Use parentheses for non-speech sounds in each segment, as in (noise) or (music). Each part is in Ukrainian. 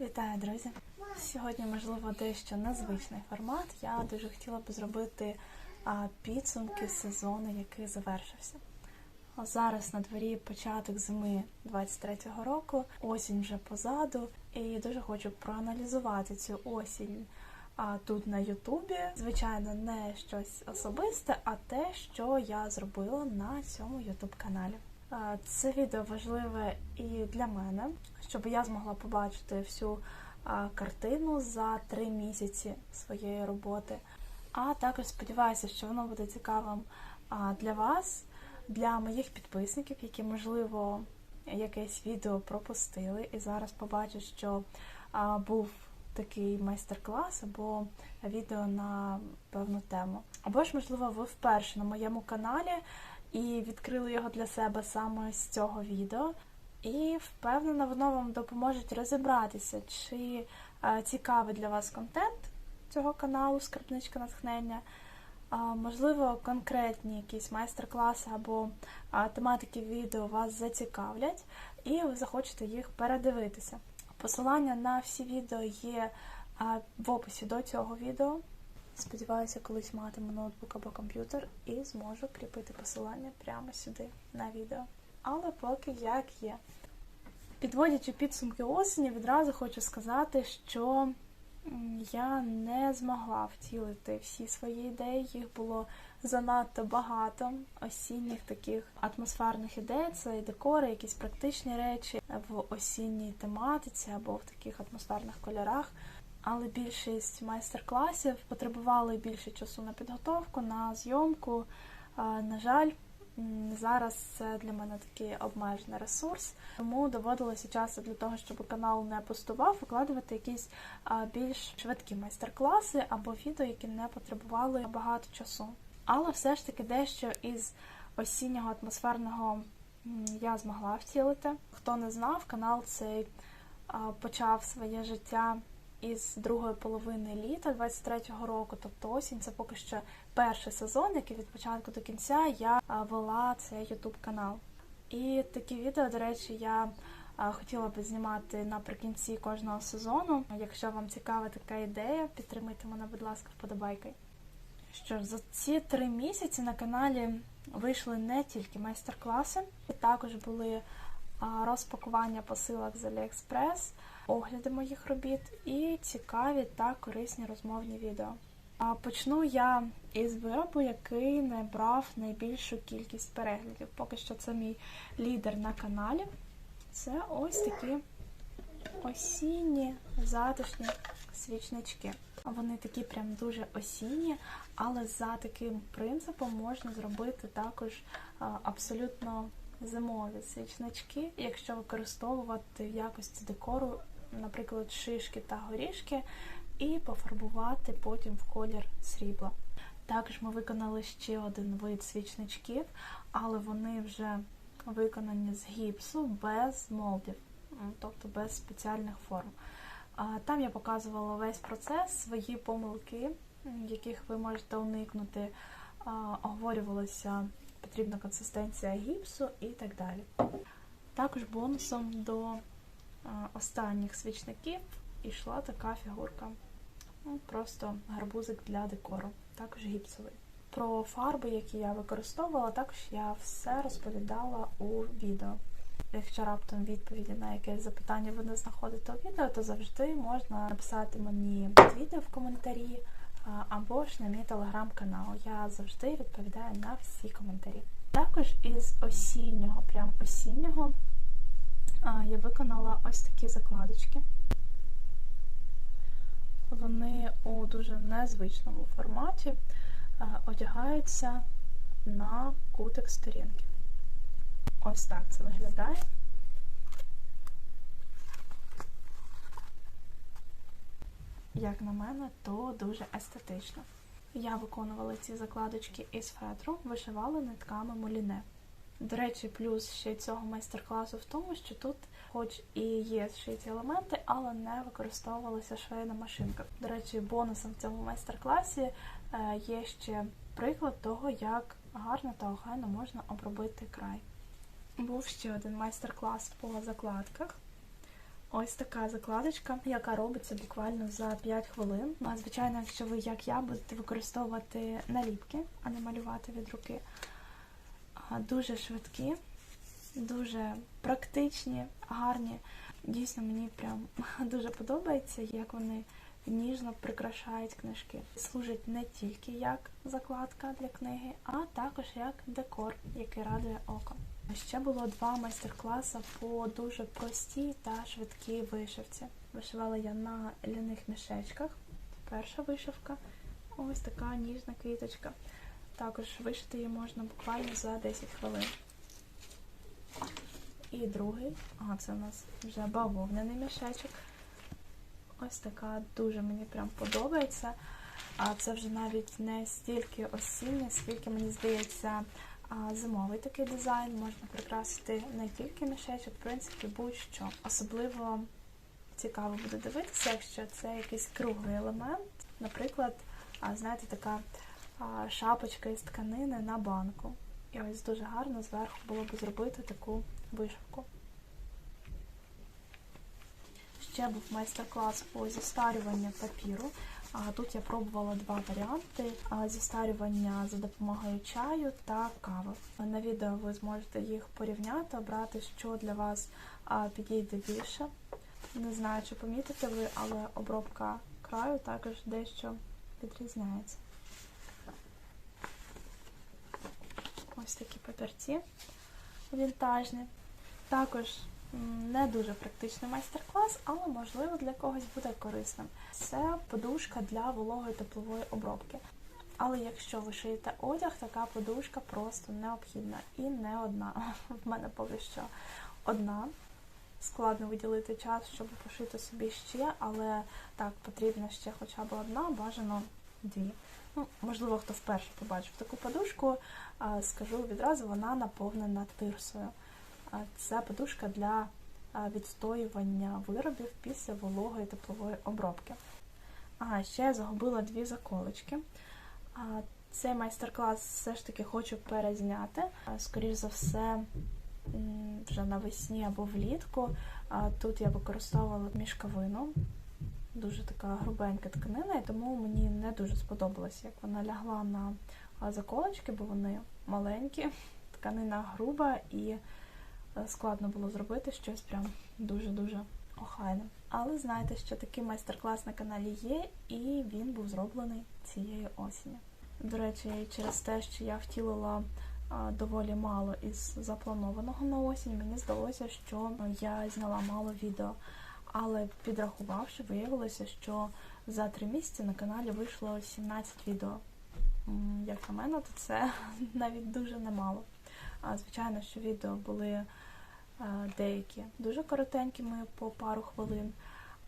Вітаю, друзі! Сьогодні, можливо, дещо незвичний формат. Я дуже хотіла б зробити підсумки сезону, який завершився. Зараз на дворі початок зими 23-го року, осінь вже позаду, і дуже хочу проаналізувати цю осінь тут на Ютубі. Звичайно, не щось особисте, а те, що я зробила на цьому Ютуб каналі. Це відео важливе і для мене, щоб я змогла побачити всю картину за три місяці своєї роботи. А також сподіваюся, що воно буде цікавим для вас, для моїх підписників, які, можливо, якесь відео пропустили і зараз побачать, що був такий майстер-клас або відео на певну тему. Або ж, можливо, ви вперше на моєму каналі і відкрили його для себе саме з цього відео. І впевнена, воно вам допоможе розібратися, чи е, цікавий для вас контент цього каналу Скарбничка натхнення. Можливо, конкретні якісь майстер-класи або тематики відео вас зацікавлять, і ви захочете їх передивитися. Посилання на всі відео є в описі до цього відео. Сподіваюся, колись матиму ноутбук або комп'ютер і зможу кріпити посилання прямо сюди на відео. Але поки як є. Підводячи підсумки осені, відразу хочу сказати, що я не змогла втілити всі свої ідеї. Їх було занадто багато осінніх таких атмосферних ідей. Це і декори, якісь практичні речі в осінній тематиці або в таких атмосферних кольорах. Але більшість майстер-класів потребували більше часу на підготовку, на зйомку. На жаль, зараз це для мене такий обмежений ресурс, тому доводилося часу для того, щоб канал не пустував, викладувати якісь більш швидкі майстер-класи або відео, які не потребували багато часу. Але все ж таки дещо із осіннього атмосферного я змогла втілити. Хто не знав, канал цей почав своє життя із другої половини літа 23-го року, тобто осінь, це поки що перший сезон, який від початку до кінця я вела цей YouTube канал. І такі відео, до речі, я хотіла би знімати наприкінці кожного сезону. Якщо вам цікава така ідея, підтримайте мене, будь ласка, вподобайкою. Що ж, за ці три місяці на каналі вийшли не тільки майстер-класи, також були розпакування посилок з AliExpress, огляди моїх робіт і цікаві та корисні розмовні відео. А почну я із виробу, який набрав найбільшу кількість переглядів. Поки що це мій лідер на каналі. Це ось такі осінні затишні свічнички. Вони такі прям дуже осінні, але за таким принципом можна зробити також абсолютно зимові свічнички, якщо використовувати в якості декору, наприклад, шишки та горішки, і пофарбувати потім в колір срібла. Також ми виконали ще один вид свічничків, але вони вже виконані з гіпсу без молдів, тобто без спеціальних форм. Там я показувала весь процес, свої помилки, яких ви можете уникнути. Оговорювалася потрібна консистенція гіпсу і так далі. Також бонусом до останніх свічників йшла така фігурка. Ну, Просто гарбузик для декору, також гіпсовий. Про фарби, які я використовувала, також я все розповідала у відео. Якщо раптом відповіді на якесь запитання ви не знаходите у відео, то завжди можна написати мені під відео в коментарі або ж на мій телеграм-канал. Я завжди відповідаю на всі коментарі. Також із осіннього, прям осіннього, я виконала ось такі закладочки. Вони у дуже незвичному форматі одягаються на кутик сторінки. Ось так це виглядає. Як на мене, то дуже естетично. Я виконувала ці закладочки із фетру, вишивала нитками муліне. До речі, плюс ще цього майстер-класу в тому, що тут, хоч і є зшиті елементи, але не використовувалася швейна машинка. До речі, бонусом в цьому майстер-класі е, є ще приклад того, як гарно та охайно можна обробити край. Був ще один майстер-клас по закладках. Ось така закладочка, яка робиться буквально за 5 хвилин. Ну, а звичайно, якщо ви, як я, будете використовувати наліпки, а не малювати від руки. Дуже швидкі, дуже практичні, гарні. Дійсно, мені прям (laughs) дуже подобається, як вони ніжно прикрашають книжки. Служать не тільки як закладка для книги, а також як декор, який радує око. Ще було два майстер-класи по дуже простій та швидкій вишивці. Вишивала я на ляних мішечках. Перша вишивка ось така ніжна квіточка. Також вишити її можна буквально за 10 хвилин. І другий, а це у нас вже бавовняний мішечок. Ось така дуже мені прям подобається. А це вже навіть не стільки осіння, скільки мені здається. Зимовий такий дизайн можна прикрасити не тільки мішечок, в принципі, будь-що. Особливо цікаво буде дивитися, якщо це якийсь круглий елемент. Наприклад, знаєте, така шапочка із тканини на банку. І ось дуже гарно зверху було б зробити таку вишивку. Ще був майстер-клас по зістарюванню папіру. Тут я пробувала два варіанти зістарювання за допомогою чаю та кави. На відео ви зможете їх порівняти, обрати, що для вас підійде більше. Не знаю, чи помітите ви, але обробка краю також дещо відрізняється. Ось такі папірці вінтажні. Також не дуже практичний майстер-клас, але можливо для когось буде корисним. Це подушка для вологої теплової обробки. Але якщо ви шиєте одяг, така подушка просто необхідна. І не одна. (laughs) В мене поки що одна. Складно виділити час, щоб пошити собі ще, але так, потрібна ще хоча б одна, бажано дві. Ну, Можливо, хто вперше побачив таку подушку, скажу відразу, вона наповнена тирсою. Це подушка для відстоювання виробів після вологої теплової обробки. Ага, ще я загубила дві заколочки. Цей майстер-клас все ж таки хочу перезняти. Скоріше за все, вже навесні або влітку. Тут я використовувала мішковину. Дуже така грубенька тканина, і тому мені не дуже сподобалося, як вона лягла на заколочки, бо вони маленькі, (laughs) тканина груба і складно було зробити щось прям дуже-дуже охайне. Але знаєте, що такий майстер-клас на каналі є, і він був зроблений цієї осені. До речі, через те, що я втілила доволі мало із запланованого на осінь, мені здалося, що я зняла мало відео. Але підрахувавши, виявилося, що за три місяці на каналі вийшло 17 відео. Як на мене, то це (laughs) навіть дуже немало. Звичайно, що відео були деякі дуже коротенькими по пару хвилин,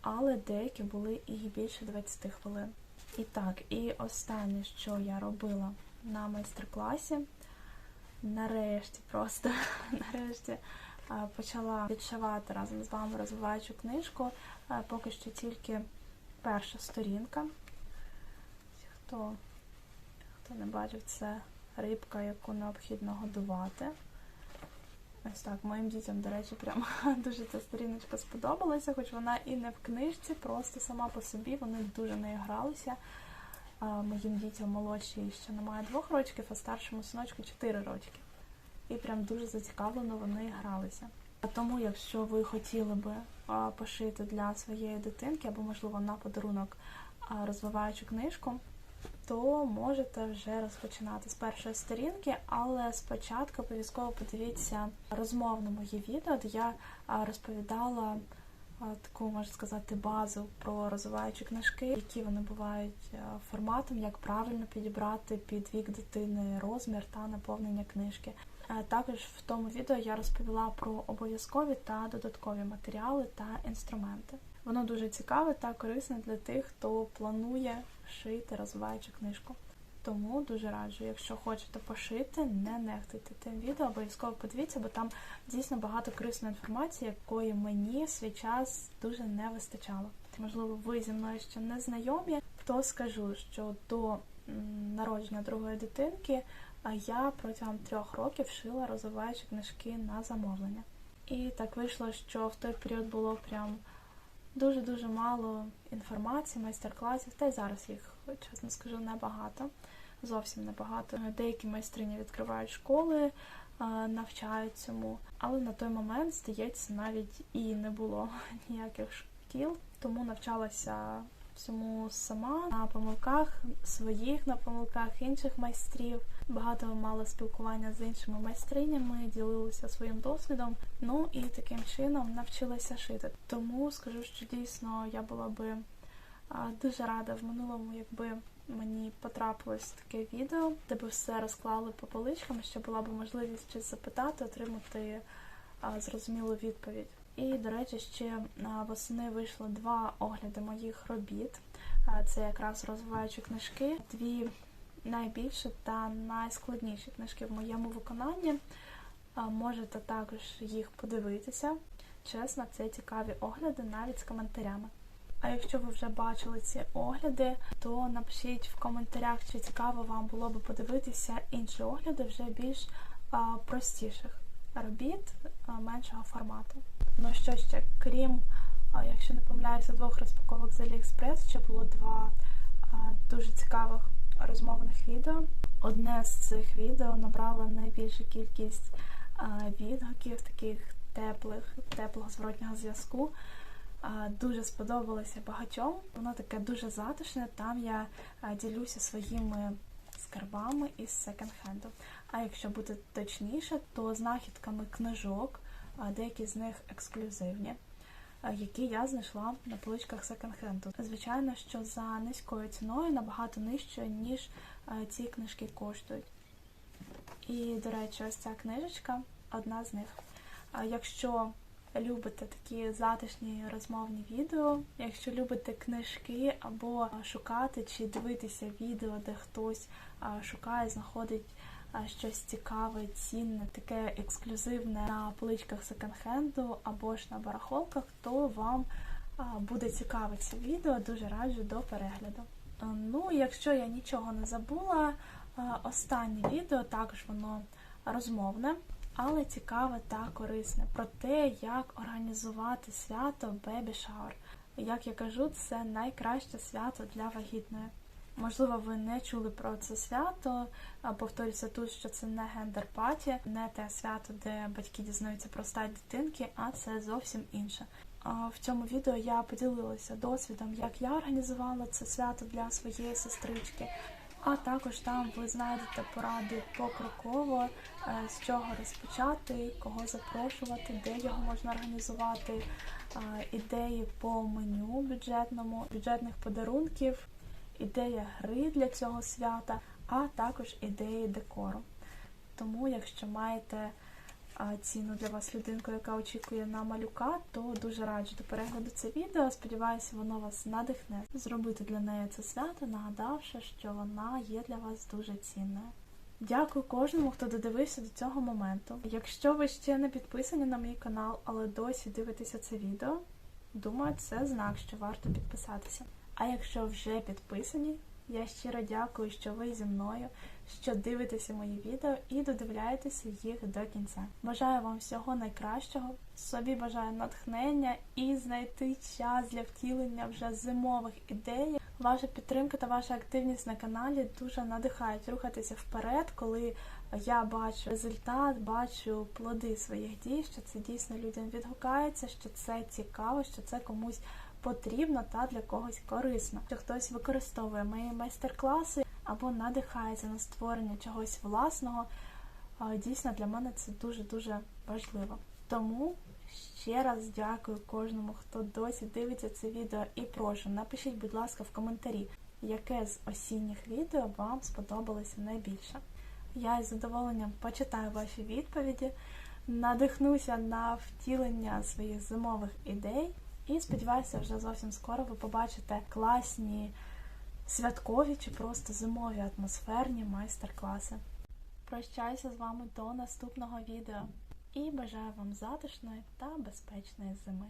але деякі були і більше 20 хвилин. І так, і останнє, що я робила на майстер-класі, нарешті, просто (laughs) нарешті почала відшивати разом з вами розвиваючу книжку. Поки що тільки перша сторінка. Хто, Хто не бачив, це рибка, яку необхідно годувати. Ось так, моїм дітям, до речі, прям (laughs) дуже ця сторіночка сподобалася, хоч вона і не в книжці, просто сама по собі, вони дуже нею гралися. Моїм дітям молодшій ще немає двох років, а старшому синочку чотири рочки. І прям дуже зацікавлено вони гралися. Тому, якщо ви хотіли би пошити для своєї дитинки або, можливо, на подарунок розвиваючу книжку, то можете вже розпочинати з першої сторінки, але спочатку обов'язково подивіться розмовне моє відео, де я розповідала таку, можна сказати, базу про розвиваючі книжки, які вони бувають форматом, як правильно підібрати під вік дитини розмір та наповнення книжки. Також в тому відео я розповіла про обов'язкові та додаткові матеріали та інструменти. Воно дуже цікаве та корисне для тих, хто планує шити, розвиваючи книжку. Тому дуже раджу, якщо хочете пошити, не нехтуйте тим відео, обов'язково подивіться, бо там дійсно багато корисної інформації, якої мені свій час дуже не вистачало. Можливо, ви зі мною ще не знайомі, то скажу, що до народження другої дитинки я протягом трьох років шила розвиваючи книжки на замовлення. І так вийшло, що в той період було прям Дуже-дуже мало інформації, майстер-класів, та й зараз їх, чесно скажу, небагато. Зовсім небагато. Деякі майстрині відкривають школи, е, навчають цьому, але на той момент, здається, навіть і не було (laughs) ніяких шкіл, тому навчалася всьому сама на помилках своїх, на помилках інших майстрів. Багато мала спілкування з іншими майстринями, ділилася своїм досвідом. Ну і таким чином навчилася шити. Тому скажу, що дійсно я була би дуже рада в минулому, якби мені потрапилось таке відео, де би все розклали по поличкам, щоб була б можливість щось запитати, отримати а, зрозумілу відповідь. І, до речі, ще восени вийшло два огляди моїх робіт. Це якраз розвиваючі книжки, дві найбільші та найскладніші книжки в моєму виконанні. Можете також їх подивитися. Чесно, це цікаві огляди навіть з коментарями. А якщо ви вже бачили ці огляди, то напишіть в коментарях, чи цікаво вам було би подивитися інші огляди вже більш простіших робіт меншого формату. Ну що ще, крім, якщо не помиляюся, двох розпаковок з AliExpress, ще було два дуже цікавих розмовних відео. Одне з цих відео набрало найбільшу кількість відгуків, таких теплих, теплого зворотнього зв'язку. Дуже сподобалося багатьом. Воно таке дуже затишне. Там я ділюся своїми скарбами із секонд-хенду. А якщо бути точніше, то знахідками книжок, деякі з них ексклюзивні, які я знайшла на поличках секонд-хенду. Звичайно, що за низькою ціною набагато нижчою, ніж ці книжки коштують. І, до речі, ось ця книжечка одна з них. Якщо любите такі затишні розмовні відео, якщо любите книжки або шукати чи дивитися відео, де хтось шукає, знаходить щось цікаве, цінне, таке ексклюзивне на поличках секонд-хенду або ж на барахолках, то вам буде цікаве це відео, дуже раджу до перегляду. Ну, якщо я нічого не забула, останнє відео також воно розмовне але цікаве та корисне про те, як організувати свято Baby Shower. Як я кажу, це найкраще свято для вагітної. Можливо, ви не чули про це свято. Повторюся тут, що це не гендер-паті, не те свято, де батьки дізнаються про стать дитинки, а це зовсім інше. В цьому відео я поділилася досвідом, як я організувала це свято для своєї сестрички. А також там ви знайдете поради покроково, е, з чого розпочати, кого запрошувати, де його можна організувати, е, ідеї по меню бюджетному, бюджетних подарунків, ідея гри для цього свята, а також ідеї декору. Тому, якщо маєте ціну для вас людинку, яка очікує на малюка, то дуже раджу до перегляду це відео. Сподіваюся, воно вас надихне зробити для неї це свято, нагадавши, що вона є для вас дуже цінною. Дякую кожному, хто додивився до цього моменту. Якщо ви ще не підписані на мій канал, але досі дивитеся це відео, думаю, це знак, що варто підписатися. А якщо вже підписані, я щиро дякую, що ви зі мною, що дивитеся мої відео і додивляєтеся їх до кінця. Бажаю вам всього найкращого, собі бажаю натхнення і знайти час для втілення вже зимових ідей. Ваша підтримка та ваша активність на каналі дуже надихають рухатися вперед, коли я бачу результат, бачу плоди своїх дій, що це дійсно людям відгукається, що це цікаво, що це комусь потрібно та для когось корисно. Що хтось використовує мої майстер-класи або надихається на створення чогось власного. Дійсно, для мене це дуже-дуже важливо. Тому ще раз дякую кожному, хто досі дивиться це відео, і прошу, напишіть, будь ласка, в коментарі, яке з осінніх відео вам сподобалося найбільше. Я із задоволенням почитаю ваші відповіді, надихнуся на втілення своїх зимових ідей. І сподіваюся, вже зовсім скоро ви побачите класні святкові чи просто зимові атмосферні майстер-класи. Прощаюся з вами до наступного відео і бажаю вам затишної та безпечної зими.